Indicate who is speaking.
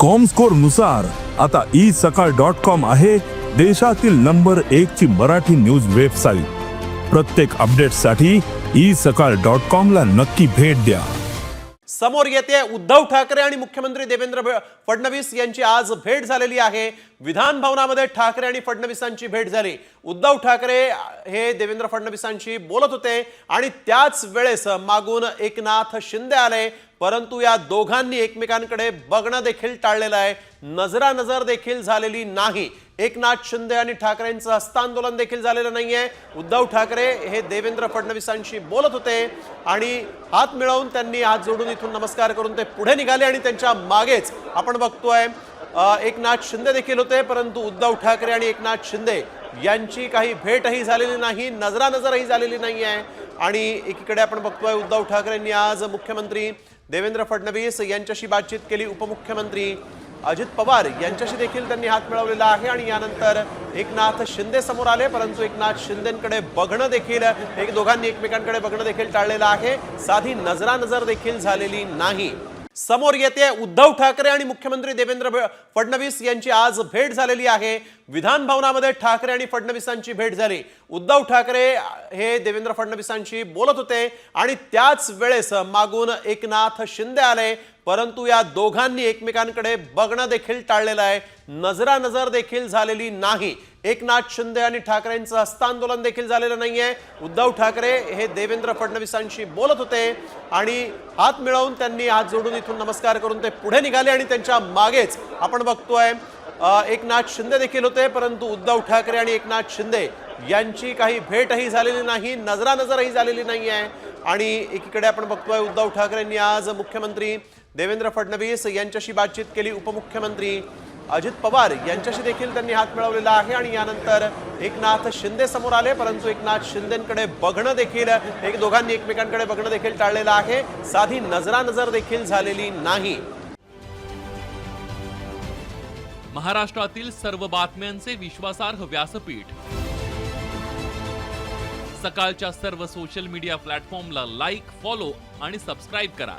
Speaker 1: कॉमस्कोरनुसार आता ई सकाळ dot com आहे देशातील नंबर एक ची मराठी न्यूज वेबसाईट प्रत्येक अपडेटसाठी ई सकाळ डॉट कॉम ला नक्की भेट द्या.
Speaker 2: समोर येते उद्धव ठाकरे आणि मुख्यमंत्री देवेंद्र फडणवीस यांची आज भेट झालेली आहे. विधान भवनामध्ये ठाकरे आणि फडणवीसांची भेट झाली. उद्धव ठाकरे हे देवेंद्र फडणवीसांशी बोलत होते आणि त्याच वेळेस मागून एकनाथ शिंदे आले. परंतु या दोघांनी एकमेकांकडे बघणं देखील टाळलेलं आहे. नजरा नजर देखील झालेली नाही. एकनाथ शिंदे आणि ठाकरेंचं हस्तांदोलन देखील झालेलं नाहीये. उद्धव ठाकरे हे देवेंद्र फडणवीसांशी बोलत होते आणि हात मिळवून त्यांनी हात जोडून इथून नमस्कार करून ते पुढे निघाले आणि त्यांच्या मागेच आपण बघतोय एकनाथ शिंदे देखील होते परंतु उद्धव ठाकरे आणि एकनाथ शिंदे यांची काही भेटही झालेली नाही नजरानजरही झालेली नाही आहे आणि एकीकडे आपण बघतोय उद्धव ठाकरेंनी आज मुख्यमंत्री देवेंद्र फडणवीस यांच्याशी बातचीत केली. उपमुख्यमंत्री अजित पवार यांच्याशी देखील त्यांनी हात मिळवलेला आहे आणि यानंतर एकनाथ शिंदे समोर आले परंतु एकनाथ शिंदेकडे बघणं देखील एक दोघांनी एकमेकांकडे बघणं देखील टाळलेलं आहे. साधी नजरानजर देखील झालेली नाही. समोर येते उद्धव ठाकरे आणि मुख्यमंत्री देवेंद्र फडणवीस यांची आज भेट झालेली आहे. विधान भवनामध्ये ठाकरे आणि फडणवीसांची भेट झाली. उद्धव ठाकरे हे देवेंद्र फडणवीसांशी बोलत होते आणि त्याच वेळेस मागून एकनाथ शिंदे आले. परंतु या दोघांनी एकमेकांकडे बघणं देखील टाळलेलं आहे. नजरा नजर देखील झालेली नाही. एकनाथ शिंदे आणि ठाकरेंचं हस्तांदोलन देखील झालेलं नाही आहे उद्धव ठाकरे हे देवेंद्र फडणवीसांशी बोलत होते आणि हात मिळवून त्यांनी हात जोडून इथून नमस्कार करून ते पुढे निघाले आणि त्यांच्या मागेच आपण बघतोय एकनाथ शिंदे देखील होते परंतु उद्धव ठाकरे आणि एकनाथ शिंदे यांची काही भेटही झालेली नाही नजरा नजरही झालेली नाही आहे आणि एकीकडे आपण बघतोय उद्धव ठाकरेंनी आज मुख्यमंत्री देवेंद्र फडणवीस यांच्याशी बातचीत केली उपमुख्यमंत्री अजित पवार यांच्याशी देखील त्यांनी हात मिळवलेला आहे आणि यानंतर एकनाथ शिंदे समोर आले परंतु एकनाथ शिंदेकडे बघणं देखील एक दोघांनी एकमेकांकडे बघणं देखील टाळलेलं आहे. साधी नजरानजर देखील झालेली नाही.
Speaker 3: महाराष्ट्रातील सर्व बातम्यांचे विश्वासार्ह व्यासपीठ. सकाळच्या सर्व सोशल मीडिया प्लॅटफॉर्मला लाईक फॉलो आणि सबस्क्राईब करा.